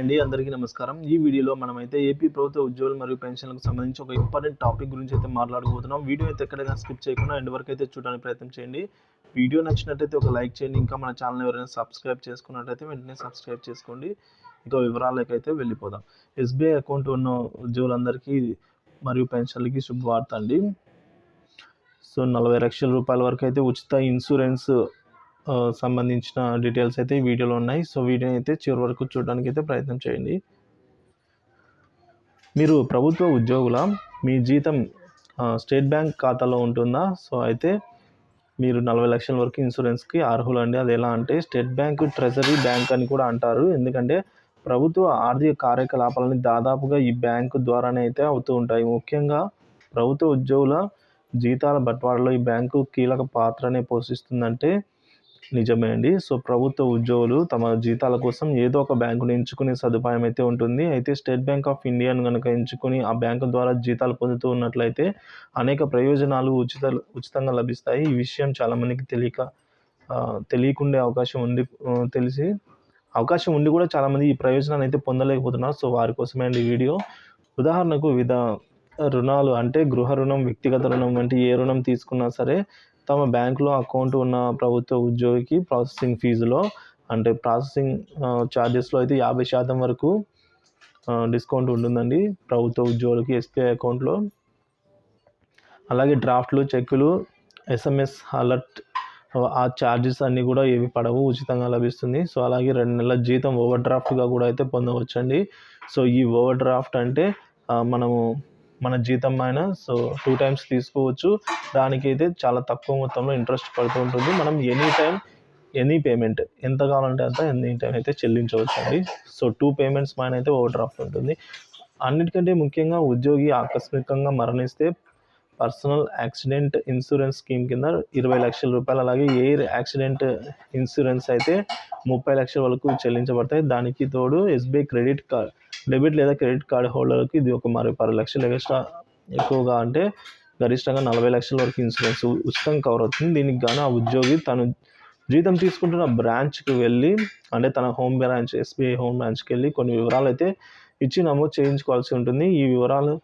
అండి అందరికీ నమస్కారం. ఈ వీడియోలో మనమైతే ఏపీ ప్రభుత్వ ఉద్యోగులు మరియు పెన్షన్లకు సంబంధించి ఒక ఇంపార్టెంట్ టాపిక్ గురించి అయితే మాట్లాడబోతున్నాం. వీడియో అయితే ఎక్కడైనా స్కిప్ చేయకుండా ఎండ్ వరకు అయితే చూడడానికి ప్రయత్నం చేయండి. వీడియో నచ్చినట్టయితే ఒక లైక్ చేయండి. ఇంకా మన ఛానల్ ఎవరైనా సబ్స్క్రైబ్ చేసుకున్నట్టయితే వెంటనే సబ్స్క్రైబ్ చేసుకోండి. ఇంకా వివరాలకైతే వెళ్ళిపోదాం. ఎస్బీఐ అకౌంట్ ఉన్న ఉద్యోగులందరికీ మరియు పెన్షన్లకి శుభవార్త అండి. సో నలభై లక్షల రూపాయల వరకు అయితే ఉచిత ఇన్సూరెన్స్ సంబంధించిన డీటెయిల్స్ అయితే ఈ వీడియోలో ఉన్నాయి. సో వీడియోని అయితే చివరి వరకు చూడడానికి అయితే ప్రయత్నం చేయండి. మీరు ప్రభుత్వ ఉద్యోగుల మీ జీతం స్టేట్ బ్యాంక్ ఖాతాలో ఉంటుందా? సో అయితే మీరు నలభై లక్షల వరకు ఇన్సూరెన్స్కి అర్హులండి. అది ఎలా అంటే స్టేట్ బ్యాంక్ ట్రెజరీ బ్యాంక్ అని కూడా అంటారు. ఎందుకంటే ప్రభుత్వ ఆర్థిక కార్యకలాపాలని దాదాపుగా ఈ బ్యాంకు ద్వారానే అయితే అవుతూ ఉంటాయి. ముఖ్యంగా ప్రభుత్వ ఉద్యోగుల జీతాల బట్వాడలో ఈ బ్యాంకు కీలక పాత్రనే పోషిస్తుందంటే నిజమే అండి. సో ప్రభుత్వ ఉద్యోగులు తమ జీతాల కోసం ఏదో ఒక బ్యాంకును ఎంచుకునే సదుపాయం అయితే ఉంటుంది. అయితే స్టేట్ బ్యాంక్ ఆఫ్ ఇండియాను కనుక ఎంచుకొని ఆ బ్యాంకు ద్వారా జీతాలు పొందుతూ ఉన్నట్లయితే అనేక ప్రయోజనాలు ఉచిత ఉచితంగా లభిస్తాయి. ఈ విషయం చాలామందికి తెలియక తెలియకుండే అవకాశం ఉంది తెలిసి అవకాశం ఉండి కూడా చాలామంది ఈ ప్రయోజనాన్ని అయితే పొందలేకపోతున్నారు. సో వారి కోసమే అండి వీడియో. ఉదాహరణకు వివిధ రుణాలు అంటే గృహ రుణం వ్యక్తిగత రుణం వంటి ఏ రుణం తీసుకున్నా సరే తమ బ్యాంకులో అకౌంట్ ఉన్న ప్రభుత్వ ఉద్యోగికి ప్రాసెసింగ్ ఫీజులో అంటే ప్రాసెసింగ్ ఛార్జెస్లో అయితే యాభై శాతం వరకు డిస్కౌంట్ ఉంటుందండి ప్రభుత్వ ఉద్యోగులకి ఎస్బీఐ అకౌంట్లో. అలాగే డ్రాఫ్ట్లు చెక్కులు ఎస్ఎంఎస్ అలర్ట్ ఆ ఛార్జెస్ అన్నీ కూడా ఏవి పడవు ఉచితంగా లభిస్తుంది. సో అలాగే రెండు నెలల జీతం ఓవర్ డ్రాఫ్ట్గా కూడా అయితే పొందవచ్చండి. సో ఈ ఓవర్ డ్రాఫ్ట్ అంటే మనము మన జీతం పైన సో టూ టైమ్స్ తీసుకోవచ్చు. దానికైతే చాలా తక్కువ మొత్తంలో ఇంట్రెస్ట్ పడుతూ ఉంటుంది. మనం ఎనీ టైం ఎనీ పేమెంట్ ఎంత కావాలంటే అంత ఎనీ టైం అయితే చెల్లించవచ్చు అండి సో టూ పేమెంట్స్ పైన అయితే ఓవర్ డ్రాఫ్ట్ ఉంటుంది. అన్నిటికంటే ముఖ్యంగా ఉద్యోగి ఆకస్మికంగా మరణిస్తే పర్సనల్ యాక్సిడెంట్ ఇన్సూరెన్స్ స్కీమ్ కింద ఇరవై లక్షల రూపాయలు అలాగే ఎయిర్ యాక్సిడెంట్ ఇన్సూరెన్స్ అయితే ముప్పై లక్షల వరకు చెల్లించబడతాయి. దానికి తోడు ఎస్బీఐ క్రెడిట్ కార్డ్ డెబిట్ లేదా క్రెడిట్ కార్డ్ హోల్డర్కి ఇది ఒక మరి పది లక్షలు ఎక్స్ట్రా ఎక్కువగా అంటే గరిష్టంగా నలభై లక్షల వరకు ఇన్సూరెన్స్ ఉచితంగా కవర్ అవుతుంది. దీనికి గాను ఆ ఉద్యోగి తను జీతం తీసుకుంటున్న బ్రాంచ్కి వెళ్ళి అంటే తన హోమ్ బ్రాంచ్ ఎస్బీఐ హోమ్ బ్రాంచ్కి వెళ్ళి కొన్ని వివరాలు అయితే ఇచ్చి నమోదు చేయించుకోవాల్సి ఉంటుంది. ఈ వివరాలు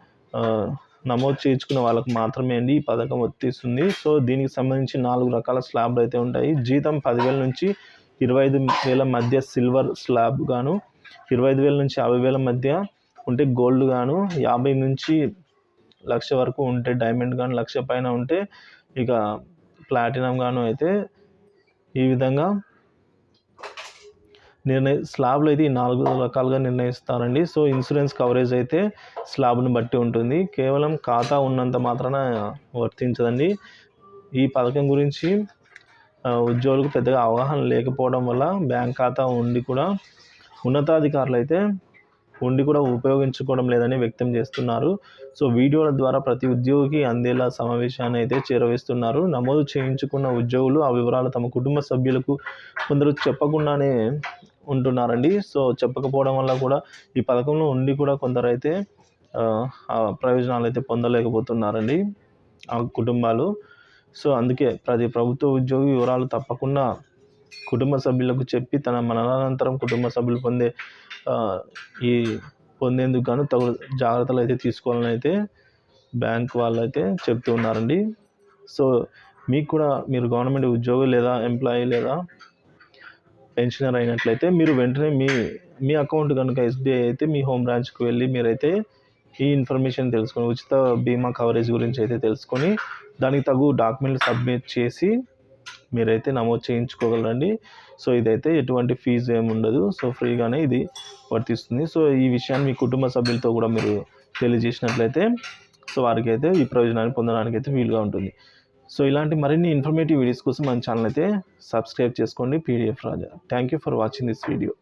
నమోదు చేయించుకున్న వాళ్ళకి మాత్రమే అండి ఈ పథకం వర్తిస్తుంది. సో దీనికి సంబంధించి నాలుగు రకాల స్లాబ్లు అయితే ఉంటాయి. జీతం పదివేల నుంచి ఇరవై ఐదు వేల మధ్య సిల్వర్ స్లాబ్ గాను ఇరవై ఐదు వేల నుంచి యాభై వేల మధ్య ఉంటే గోల్డ్ గాను యాభై నుంచి లక్ష వరకు ఉంటే డైమండ్ గాను లక్ష పైన ఉంటే ఇక ప్లాటినం గాను అయితే ఈ విధంగా నిర్ణయ స్లాబ్లు అయితే ఈ నాలుగు రకాలుగా నిర్ణయిస్తారండి. సో ఇన్సూరెన్స్ కవరేజ్ అయితే స్లాబ్ను బట్టి ఉంటుంది. కేవలం ఖాతా ఉన్నంత మాత్రాన వర్తించదండి. ఈ పథకం గురించి ఉద్యోగులకు పెద్దగా అవగాహన లేకపోవడం వల్ల బ్యాంక్ ఖాతా ఉండి కూడా ఉన్నతాధికారులు అయితే ఉండి కూడా ఉపయోగించుకోవడం లేదని వ్యక్తం చేస్తున్నారు. సో వీడియోల ద్వారా ప్రతి ఉద్యోగికి అందేలా సమావేశాన్ని అయితే చేరవేస్తున్నారు. నమోదు చేయించుకున్న ఉద్యోగులు ఆ వివరాలు తమ కుటుంబ సభ్యులకు కొందరు చెప్పకుండానే ఉంటున్నారండి. సో చెప్పకపోవడం వల్ల కూడా ఈ పథకంలో ఉండి కూడా కొందరైతే ప్రయోజనాలు అయితే పొందలేకపోతున్నారండి ఆ కుటుంబాలు. సో అందుకే ప్రతి ప్రభుత్వ ఉద్యోగి వివరాలు తప్పకుండా కుటుంబ సభ్యులకు చెప్పి తన మరణానంతరం కుటుంబ సభ్యులు పొందే ఈ పొందేందుకు గాను తగు జాగ్రత్తలు అయితే తీసుకోవాలని అయితే బ్యాంక్ వాళ్ళు అయితే చెప్తూ ఉన్నారండి. సో మీకు కూడా మీరు గవర్నమెంట్ ఉద్యోగి లేదా ఎంప్లాయీ లేదా పెన్షనర్ అయినట్లయితే మీరు వెంటనే మీ మీ అకౌంట్ కనుక ఎస్బీఐ అయితే మీ హోమ్ బ్రాంచ్కి వెళ్ళి మీరైతే ఈ ఇన్ఫర్మేషన్ తెలుసుకొని ఉచిత బీమా కవరేజ్ గురించి అయితే తెలుసుకొని దానికి తగు డాక్యుమెంట్లు సబ్మిట్ చేసి మీరైతే నమోదు చేయించుకోగలరండి. సో ఇదైతే ఎటువంటి ఫీజు ఏమి ఉండదు. సో ఫ్రీగానే ఇది వర్తిస్తుంది. సో ఈ విషయాన్ని మీ కుటుంబ సభ్యులతో కూడా మీరు తెలియజేసినట్లయితే సో వారికి అయితే ఈ ప్రయోజనాన్ని పొందడానికి అయితే వీలుగా ఉంటుంది. సో ఇలాంటి మరిన్ని ఇన్ఫర్మేటివ్ వీడియోస్ కోసం మన ఛానల్ అయితే సబ్స్క్రైబ్ చేసుకోండి. PDF Raja. Thank you for watching this video.